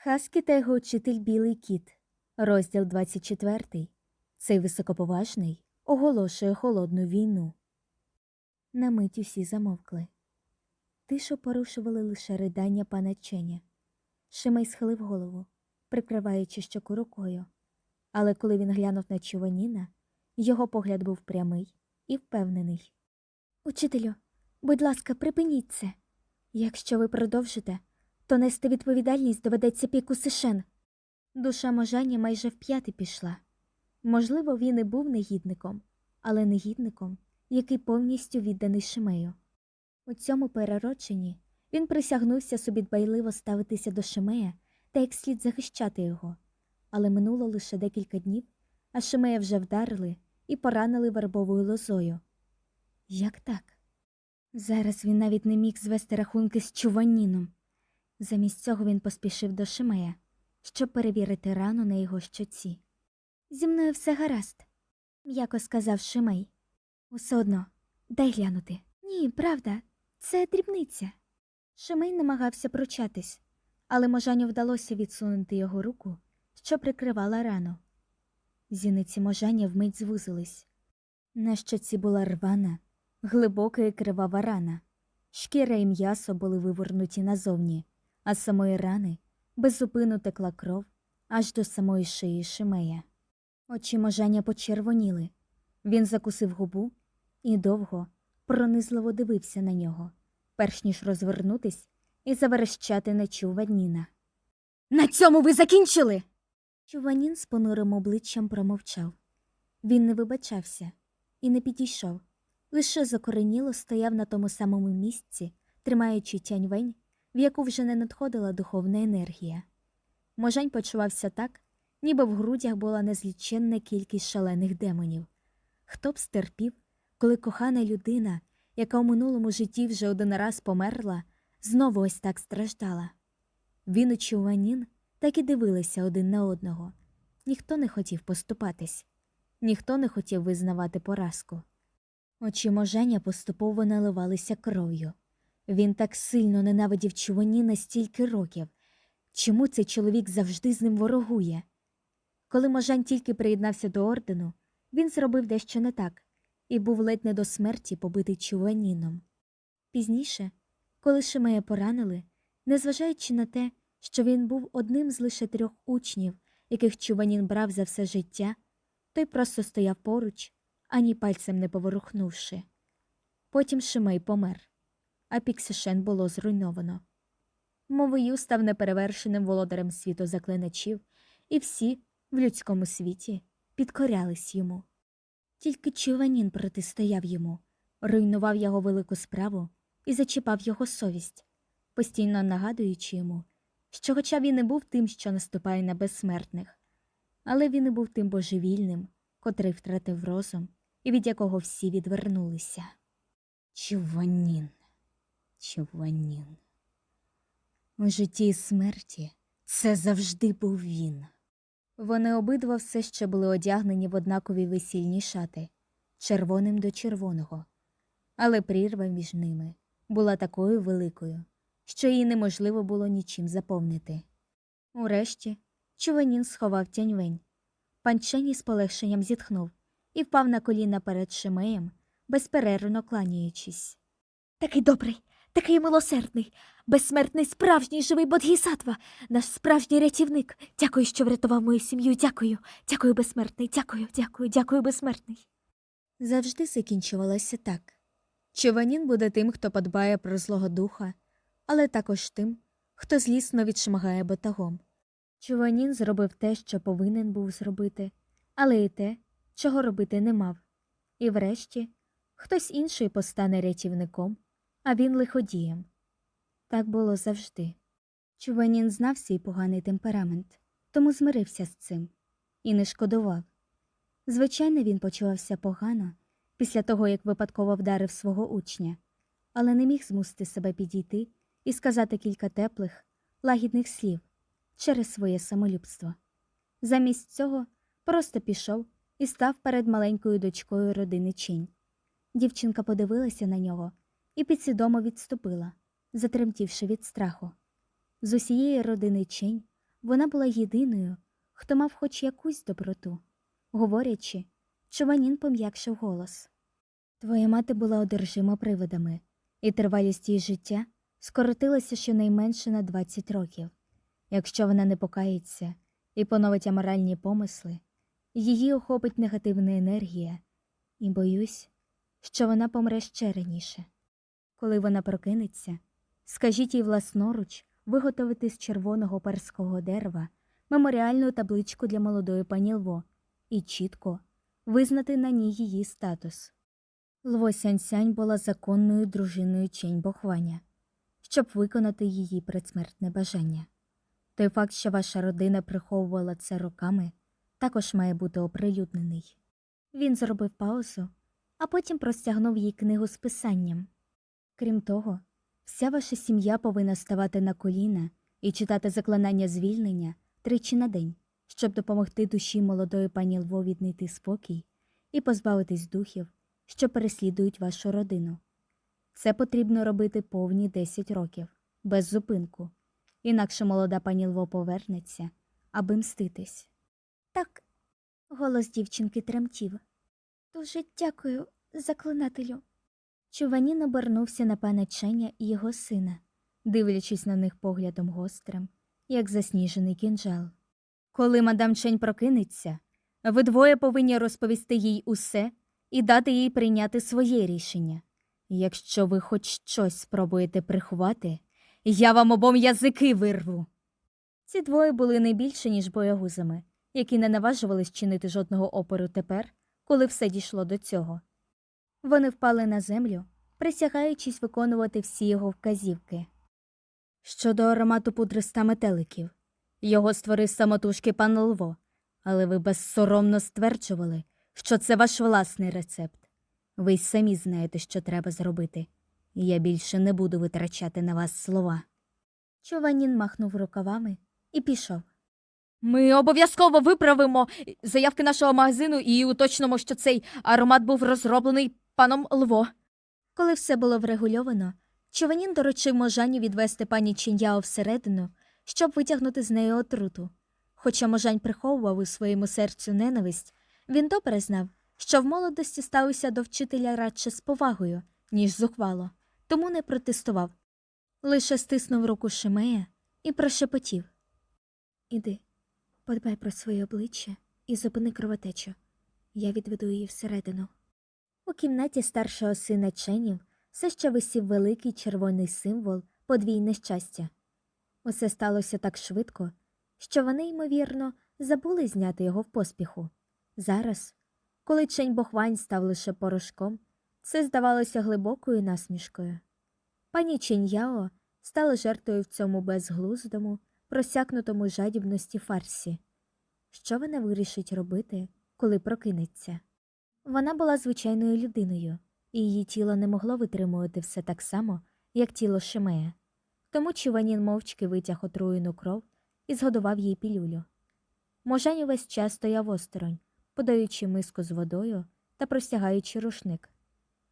Хаскі та його учитель Білий кіт, розділ 24. Цей високоповажний оголошує холодну війну. На мить усі замовкли. Тишу порушували лише ридання пана Ченя. Шимей схилив голову, прикриваючи щоку рукою. Але коли він глянув на Чуваніна, його погляд був прямий і впевнений. Учителю, будь ласка, припиніть це. Якщо ви продовжите, то нести відповідальність доведеться піку Сишен. Душа можання майже вп'яти пішла. Можливо, він і був негідником, але негідником, який повністю відданий Шимею. У цьому перероченні він присягнувся собі дбайливо ставитися до Шимея та як слід захищати його. Але минуло лише декілька днів, а Шимея вже вдарили і поранили вербовою лозою. Як так? Зараз він навіть не міг звести рахунки з чуваніном. Замість цього він поспішив до Шимея, щоб перевірити рану на його щоці. Зі мною все гаразд, м'яко сказав Шимей. Усе одно, дай глянути. Ні, правда, це дрібниця. Шимей намагався пручатись, але можаню вдалося відсунути його руку, що прикривала рану. Зіниці можання вмить звузились. На щоці була рвана, глибока і кривава рана. Шкіра і м'ясо були вивернуті назовні, а з самої рани беззупину текла кров аж до самої шиї Шимея. Очі можання почервоніли. Він закусив губу і довго, пронизливо дивився на нього, перш ніж розвернутись і заверещати на Чуваніна. На цьому ви закінчили. Чуванін з понурим обличчям промовчав. Він не вибачався і не підійшов, лише закореніло стояв на тому самому місці, тримаючи тяньвень, в яку вже не надходила духовна енергія. Можань почувався так, ніби в грудях була незліченна кількість шалених демонів. Хто б стерпів, коли кохана людина, яка у минулому житті вже один раз померла, знову ось так страждала. Він і Чуванін так і дивилися один на одного. Ніхто не хотів поступатись, ніхто не хотів визнавати поразку. Очі моження поступово наливалися кров'ю. Він так сильно ненавидів Чуваніна стільки років. Чому цей чоловік завжди з ним ворогує? Коли Можань тільки приєднався до ордену, він зробив дещо не так і був ледь не до смерті побитий Чуваніном. Пізніше, коли Шимея поранили, незважаючи на те, що він був одним з лише трьох учнів, яких Чуванін брав за все життя, той просто стояв поруч, ані пальцем не поворухнувши. Потім Шимей помер, а Піксишен було зруйновано. Мовою став неперевершеним володарем світу заклиначів, і всі в людському світі підкорялись йому. Тільки Чуванін протистояв йому, руйнував його велику справу і зачіпав його совість, постійно нагадуючи йому, що, хоча він і був тим, що наступає на безсмертних, але він і був тим божевільним, котрий втратив розум і від якого всі відвернулися. Чуванін, Чуванін. У житті і смерті це завжди був він. Вони обидва все ще були одягнені в однакові весільні шати, червоним до червоного, але прірва між ними була такою великою, що її неможливо було нічим заповнити. Урешті Чуванін сховав тяньвень. Панчені з полегшенням зітхнув і впав на коліна перед Шимеєм, безперервно кланяючись. Такий добрий, такий милосердний, безсмертний справжній живий Бодгісатва, наш справжній рятівник. Дякую, що врятував мою сім'ю. Дякую, дякую, безсмертний, дякую, дякую, дякую, безсмертний. Завжди закінчувалося так. Чованін буде тим, хто подбає про злого духа, але також тим, хто злісно відшмагає батагом. Чуванін зробив те, що повинен був зробити, але й те, чого робити не мав. І врешті хтось інший постане рятівником, а він лиходієм. Так було завжди. Чуванін знав свій поганий темперамент, тому змирився з цим і не шкодував. Звичайно, він почувався погано після того, як випадково вдарив свого учня, але не міг змусити себе підійти і сказати кілька теплих, лагідних слів через своє самолюбство. Замість цього просто пішов і став перед маленькою дочкою родини Чинь. Дівчинка подивилася на нього і підсвідомо відступила, затремтівши від страху. З усієї родини Чинь вона була єдиною, хто мав хоч якусь доброту. Говорячи, Чуванін пом'якшив голос. Твоя мати була одержима привидами, і тривалість її життя скоротилася щонайменше на 20 років. Якщо вона не покається і поновить аморальні помисли, її охопить негативна енергія, і боюсь, що вона помре ще раніше. Коли вона прокинеться, скажіть їй власноруч виготовити з червоного перського дерева меморіальну табличку для молодої пані Лво і чітко визнати на ній її статус. Лво Сянь-Сянь була законною дружиною Чень Бохваня, щоб виконати її предсмертне бажання. Той факт, що ваша родина приховувала це роками, також має бути оприлюднений. Він зробив паузу, а потім простягнув їй книгу з писанням. Крім того, вся ваша сім'я повинна ставати на коліна і читати заклинання звільнення тричі на день, щоб допомогти душі молодої пані Лво віднайти спокій і позбавитись духів, що переслідують вашу родину. Це потрібно робити повні 10 років, без зупинку, інакше молода пані Лво повернеться, аби мститись. Так, голос дівчинки тремтів. Дуже дякую, заклинателю. Чуванін обернувся на пана Ченя і його сина, дивлячись на них поглядом гострим, як засніжений кінжал. Коли мадам Чень прокинеться, ви двоє повинні розповісти їй усе і дати їй прийняти своє рішення. Якщо ви хоч щось спробуєте приховати, я вам обом язики вирву. Ці двоє були не більше, ніж боягузами, які не наважувались чинити жодного опору тепер, коли все дійшло до цього. Вони впали на землю, присягаючись виконувати всі його вказівки. Щодо аромату пудри ста метеликів, його створив самотужки пан Лво, але ви безсоромно стверджували, що це ваш власний рецепт. Ви й самі знаєте, що треба зробити, я більше не буду витрачати на вас слова. Чуванін махнув рукавами і пішов. Ми обов'язково виправимо заявки нашого магазину і уточнимо, що цей аромат був розроблений паном Лво. Коли все було врегульовано, Чуванін доручив Можаню відвести пані Чіньяо всередину, щоб витягнути з неї отруту. Хоча Можань приховував у своєму серцю ненависть, він добре знав, що в молодості ставився до вчителя радше з повагою, ніж зухвало, тому не протестував. Лише стиснув руку Шимея і прошепотів Іди, подбай про своє обличчя і зупини кровотечу. Я відведу її всередину. Кімнаті старшого сина Ченів все ще висів великий червоний символ подвійне щастя. Усе сталося так швидко, що вони, ймовірно, забули зняти його в поспіху. Зараз, коли Чень Бохвань став лише порошком, це здавалося глибокою насмішкою. Пані Ченьяо стала жертвою в цьому безглуздому, просякнутому жадібності фарсі. Що вона вирішить робити, коли прокинеться? Вона була звичайною людиною, і її тіло не могло витримувати все так само, як тіло Шемея. Тому Чуванін мовчки витяг отруєну кров і згодував їй пілюлю. Можань увесь час стояв осторонь, подаючи миску з водою та простягаючи рушник.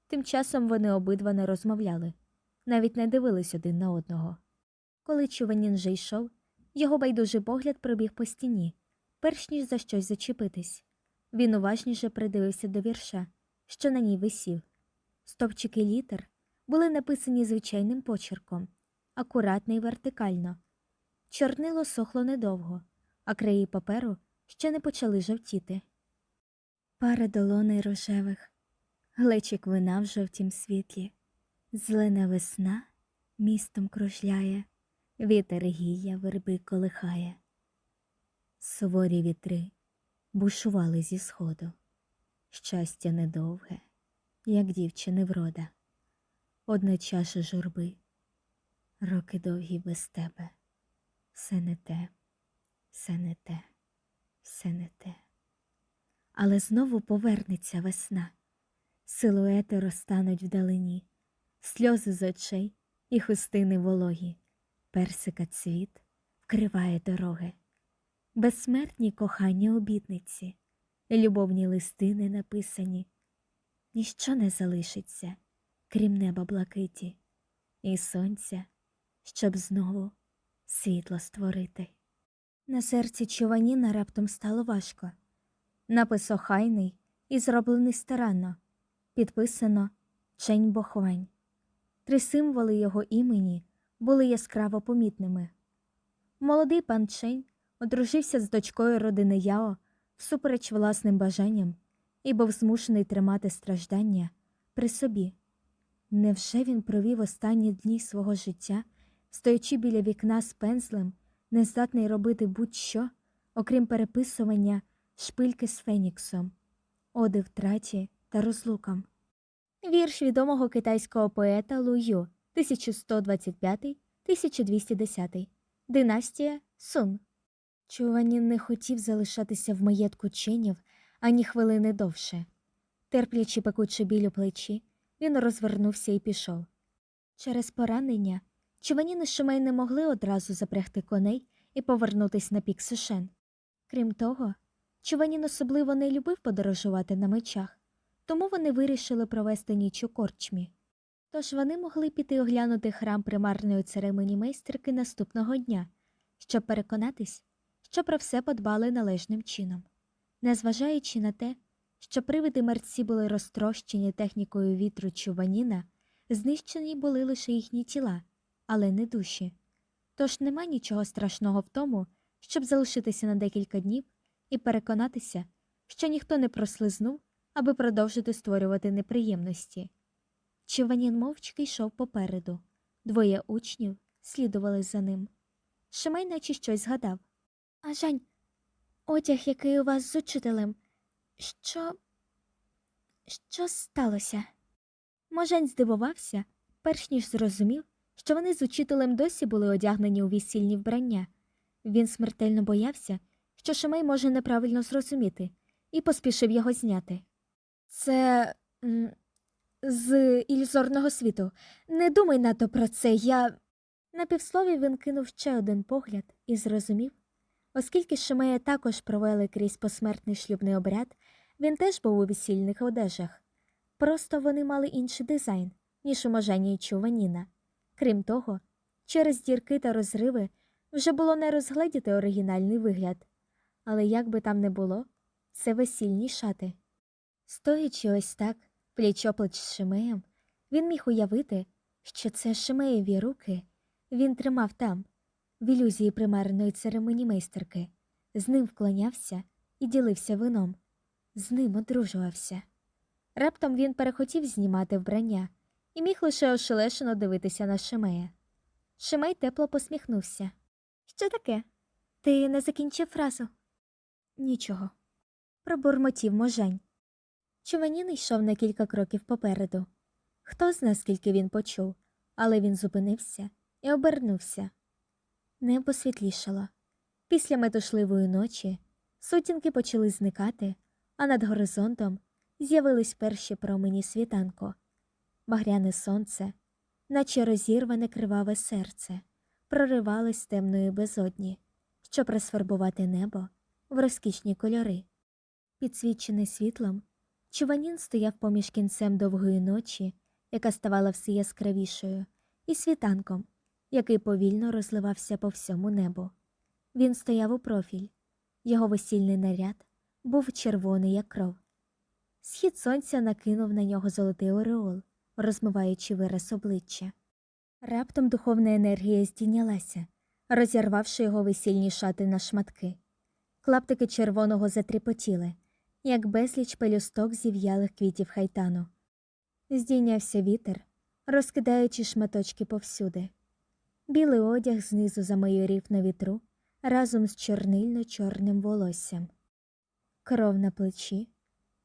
Тим часом вони обидва не розмовляли, навіть не дивились один на одного. Коли Чуванін вже йшов, його байдужий погляд пробіг по стіні, перш ніж за щось зачепитись. Він уважніше придивився до вірша, що на ній висів. Стопчики літер були написані звичайним почерком, акуратно і вертикально. Чорнило сохло недовго, а краї паперу ще не почали жовтіти. Пара долоней рожевих, глечик вина в жовтім світлі, зелена весна містом кружляє, вітер гія верби колихає. Суворі вітри бушували зі сходу. Щастя недовге, як дівчини врода, одна чаша журби, роки довгі без тебе, все не те, все не те, все не те. Але знову повернеться весна, силуети розтануть вдалині, сльози з очей і хустини вологі, персика цвіт вкриває дороги безсмертні кохання обітниці, любовні листи не написані, ніщо не залишиться, крім неба блакиті, і сонця, щоб знову світло створити. На серці Чуваніна раптом стало важко. Напис охайний і зроблений старанно, підписано Чень Бохвань. Три символи його імені були яскраво помітними. Молодий пан Чень одружився з дочкою родини Яо всупереч власним бажанням і був змушений тримати страждання при собі. Невже він провів останні дні свого життя, стоячи біля вікна з пензлем, нездатний робити будь-що, окрім переписування шпильки з Феніксом, оди втраті та розлукам? Вірш відомого китайського поета Лу Ю 1125-1210 Династія Сун. Чуванін не хотів залишатися в маєтку ченів ані хвилини довше. Терплячи пекучий біль у плечі, він розвернувся і пішов. Через поранення Чуванін і Шумей не могли одразу запрягти коней і повернутись на пік Сишен. Крім того, Чуванін особливо не любив подорожувати на мечах, тому вони вирішили провести ніч у корчмі. Тож вони могли піти оглянути храм примарної церемонії майстерки наступного дня, щоб переконатись, що про все подбали належним чином. Незважаючи на те, що привиди мерці були розтрощені технікою вітру Чуваніна, знищені були лише їхні тіла, але не душі. Тож нема нічого страшного в тому, щоб залишитися на декілька днів і переконатися, що ніхто не прослизнув, аби продовжити створювати неприємності. Чуванін мовчки йшов попереду, двоє учнів слідували за ним. Шимей наче щось згадав. А Жань, одяг, який у вас з учителем, що. Що сталося? Можень здивувався, перш ніж зрозумів, що вони з учителем досі були одягнені у весільні вбрання. Він смертельно боявся, що Шимей може неправильно зрозуміти, і поспішив його зняти. Це з ілюзорного світу. Не думай надто про це, я. На півслові він кинув ще один погляд і зрозумів, оскільки Шимея також провели крізь посмертний шлюбний обряд, він теж був у весільних одежах. Просто вони мали інший дизайн, ніж у Можані і Чуваніна. Крім того, через дірки та розриви вже було не розгледіти оригінальний вигляд. Але як би там не було, це весільні шати. Стоячи ось так, пліч-опліч з Шимеєм, він міг уявити, що це Шимеєві руки він тримав там, в ілюзії примарної церемонії майстерки, з ним вклонявся і ділився вином, з ним одружувався. Раптом він перехотів знімати вбрання і міг лише ошелешено дивитися на Шимея. Шимей тепло посміхнувся. Що таке? Ти не закінчив фразу? Нічого. Пробурмотів можень. Чуванін йшов на кілька кроків попереду. Хто зна, скільки він почув, але він зупинився і обернувся. Небо світлішало. Після метушливої ночі сутінки почали зникати, а над горизонтом з'явились перші промені світанку. Багряне сонце, наче розірване криваве серце, проривалось темної безодні, щоб розфарбувати небо в розкішні кольори. Підсвічений світлом, Чуванін стояв поміж кінцем довгої ночі, яка ставала все яскравішою, і світанком, який повільно розливався по всьому небу. Він стояв у профіль. Його весільний наряд був червоний, як кров. Схід сонця накинув на нього золотий ореол, розмиваючи вираз обличчя. Раптом духовна енергія здійнялася, розірвавши його весільні шати на шматки. Клаптики червоного затріпотіли, як безліч пелюсток зів'ялих квітів хайтану. Здійнявся вітер, розкидаючи шматочки повсюди. Білий одяг знизу замайорів на вітру разом з чорнильно-чорним волоссям. Кров на плечі,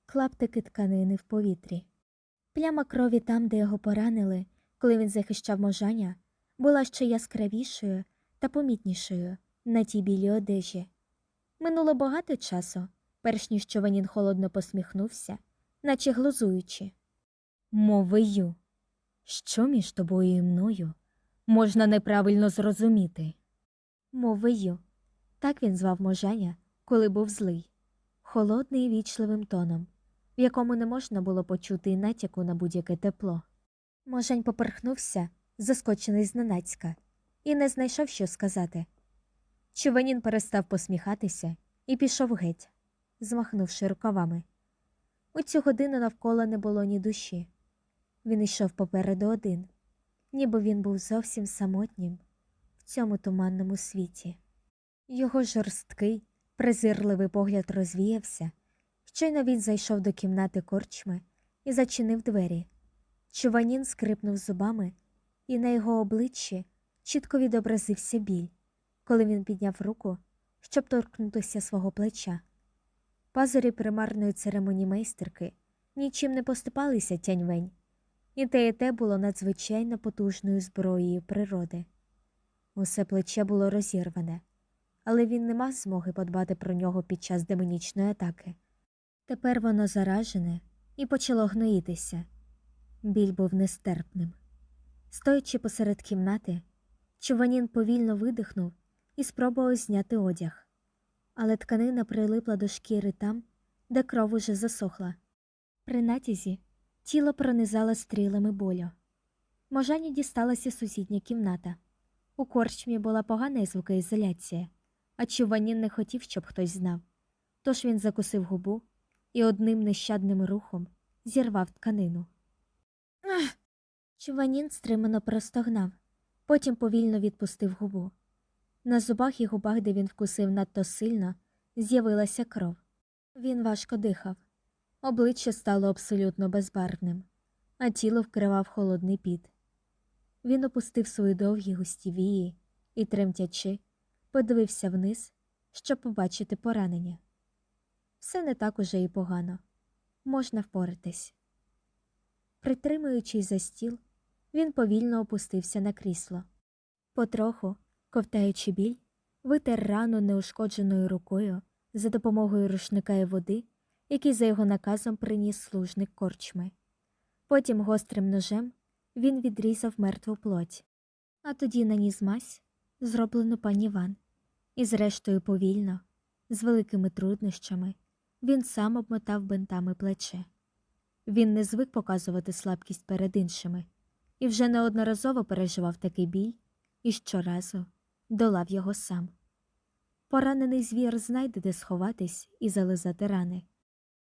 клаптики тканини в повітрі. Пляма крові там, де його поранили, коли він захищав можаня, була ще яскравішою та помітнішою на тій білій одежі. Минуло багато часу, перш ніж Чованін холодно посміхнувся, наче глузуючи. Мовию, що між тобою і мною можна неправильно зрозуміти? Мовию, так він звав можаня, коли був злий, холодний і вічливим тоном, в якому не можна було почути й натяку на будь-яке тепло. Можень поперхнувся, заскочений зненацька, і не знайшов, що сказати. Чуванін перестав посміхатися і пішов геть, змахнувши рукавами. У цю годину навколо не було ні душі. Він йшов попереду один, ніби він був зовсім самотнім в цьому туманному світі. Його жорсткий, презирливий погляд розвіявся. Щойно він зайшов до кімнати корчми і зачинив двері. Чуванін скрипнув зубами, і на його обличчі чітко відобразився біль, коли він підняв руку, щоб торкнутися свого плеча. Пазурі примарної церемонімейстерки нічим не поступалися тяньвень, і те і те було надзвичайно потужною зброєю природи. Усе плече було розірване, але він не мав змоги подбати про нього під час демонічної атаки. Тепер воно заражене і почало гноїтися. Біль був нестерпним. Стоячи посеред кімнати, Чуванін повільно видихнув і спробував зняти одяг, але тканина прилипла до шкіри там, де кров уже засохла. При натязі тіло пронизало стрілами болю. Можані дісталася сусідня кімната. У корчмі була погана звукоізоляція, а Чуванін не хотів, щоб хтось знав. Тож він закусив губу і одним нещадним рухом зірвав тканину. Ах! Чуванін стримано простогнав, потім повільно відпустив губу. На зубах і губах, де він вкусив надто сильно, з'явилася кров. Він важко дихав. Обличчя стало абсолютно безбарвним, а тіло вкривав холодний піт. Він опустив свої довгі густі вії і, тремтячи, подивився вниз, щоб побачити поранення. Все не так уже і погано. Можна впоратись. Притримуючись за стіл, він повільно опустився на крісло. Потроху, ковтаючи біль, витер рану неушкодженою рукою за допомогою рушника і води, який за його наказом приніс служник корчми. Потім гострим ножем він відрізав мертву плоть, а тоді наніс мазь, зроблену пані Ван, і зрештою повільно, з великими труднощами, він сам обмотав бинтами плече. Він не звик показувати слабкість перед іншими і вже неодноразово переживав такий біль і щоразу долав його сам. Поранений звір знайде, де сховатись і зализати рани.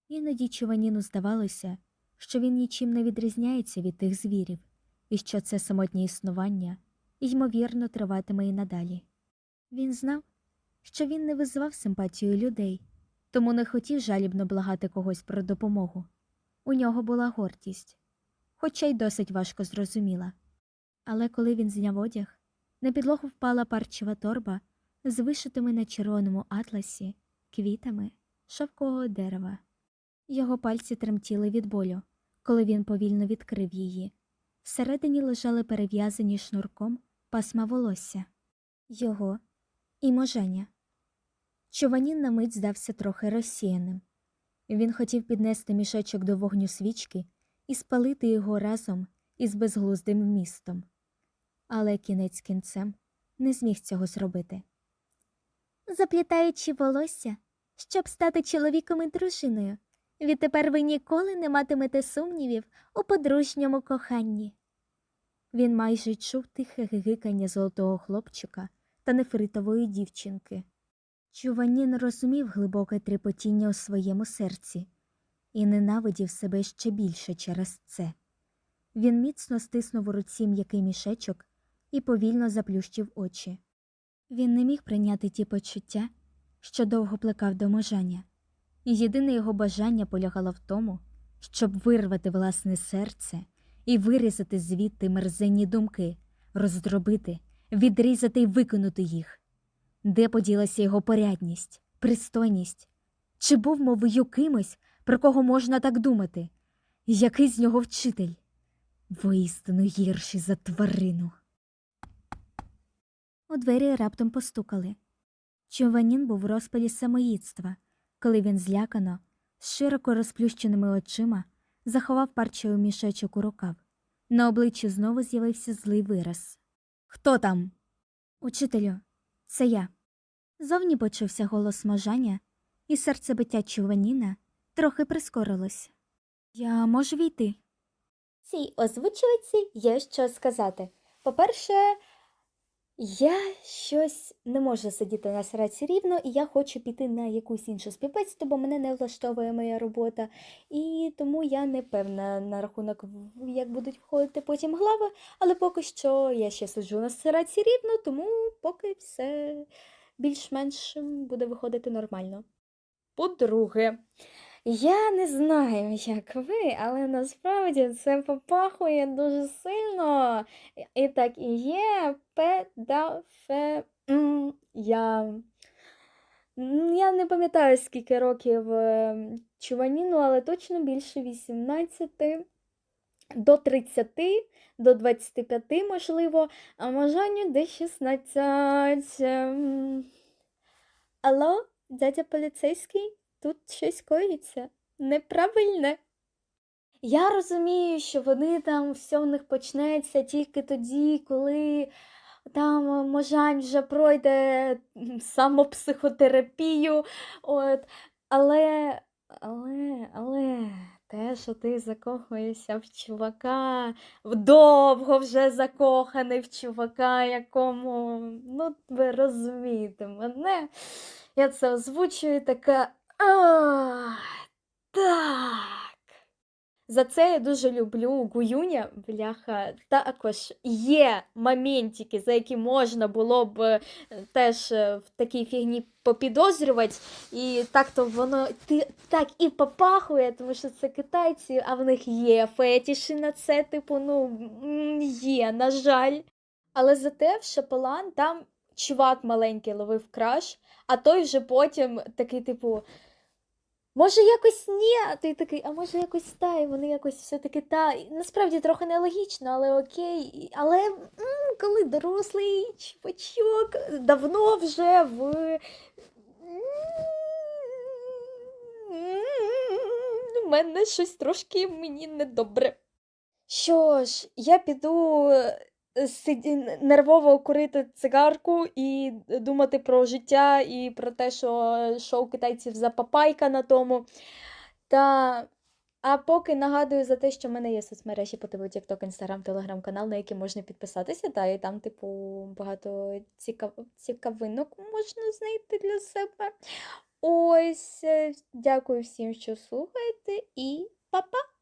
Іноді Чуваніну здавалося, що він нічим не відрізняється від тих звірів, і що це самотнє існування ймовірно триватиме і надалі. Він знав, що він не визвав симпатію людей, тому не хотів жалібно благати когось про допомогу. У нього була гордість, хоча й досить важко зрозуміла. Але коли він зняв одяг, на підлогу впала парчева торба з вишитими на червоному атласі квітами шовкового дерева. Його пальці тремтіли від болю, коли він повільно відкрив її. Всередині лежали перев'язані шнурком пасма волосся, його і моження. Чуванін на мить здався трохи розсіяним. Він хотів піднести мішечок до вогню свічки і спалити його разом із безглуздим вмістом. Але кінець кінцем не зміг цього зробити. Заплітаючи волосся, щоб стати чоловіком і дружиною, відтепер ви ніколи не матимете сумнівів у подружньому коханні. Він майже чув тихе гигикання золотого хлопчика та нефритової дівчинки. Чуванін розумів глибоке трепотіння у своєму серці і ненавидів себе ще більше через це. Він міцно стиснув у руці м'який мішечок і повільно заплющив очі. Він не міг прийняти ті почуття, що довго плекав до можання. Єдине його бажання полягало в тому, щоб вирвати власне серце і вирізати звідти мерзенні думки, роздробити, відрізати і викинути їх. Де поділася його порядність, пристойність? Чи був мовою кимось, про кого можна так думати? Який з нього вчитель? Воістину гірший за тварину. У двері раптом постукали. Чуванін був в розпалі самоїдства, коли він злякано, з широко розплющеними очима, заховав парчою мішечок у рукав. На обличчі знову з'явився злий вираз. Хто там? Учителю, це я. Зовні почувся голос можання, і серцебиття Чуваніна трохи прискорилось. Я можу війти. Цій озвучувачці є що сказати. По-перше, Я щось не можу сидіти на сраці рівно, і я хочу піти на якусь іншу співбесіду, бо мене не влаштовує моя робота. І тому я не певна на рахунок, як будуть входити потім глави, але поки що я ще сиджу на сраці рівно, тому поки все більш-менш буде виходити нормально. По-друге, я не знаю, як ви, але насправді це попахує дуже сильно. І так і є педафе. Я... Я не пам'ятаю, скільки років е, чуваніну, але точно більше 18 до 30, до 25, можливо, а можанню десь 16. Ем. Алло, дядя поліцейський, тут щось коїться. Неправильне. Я розумію, що вони там все у них почнеться тільки тоді, коли там е, Можань вже пройде самопсихотерапію. От. Але, але, але те, що ти закохуєшся в чувака, вдовго вже закоханий в чувака, якому, ну, ви розумієте мене. Я це озвучую така. «Ах, Так. За це я дуже люблю Гуюня, бляха. Також є моментики, за які можна було б е, теж е, в такій фігні попідозрювати. І так то воно ти, так і попахує, тому що це китайці, а в них є фетіші на це, типу, ну, є, на жаль. Але зате в Шапалан там чувак маленький ловив краш, а той вже потім такий, типу. Може, якось ні, а ти такий, а може якось та, і вони якось все-таки та. І Насправді трохи нелогічно, але окей. Але м, коли дорослий чувачок давно вже в. У мене щось трошки мені недобре. Що ж, я піду нервово курити цигарку і думати про життя і про те, що шоу китайців за папайка на тому. Та... А поки нагадую за те, що в мене є соцмережі по типу TikTok, Instagram, Telegram канал, на які можна підписатися, та і там, типу, багато цікав... цікавинок можна знайти для себе. Ось, дякую всім, що слухаєте, і па-па!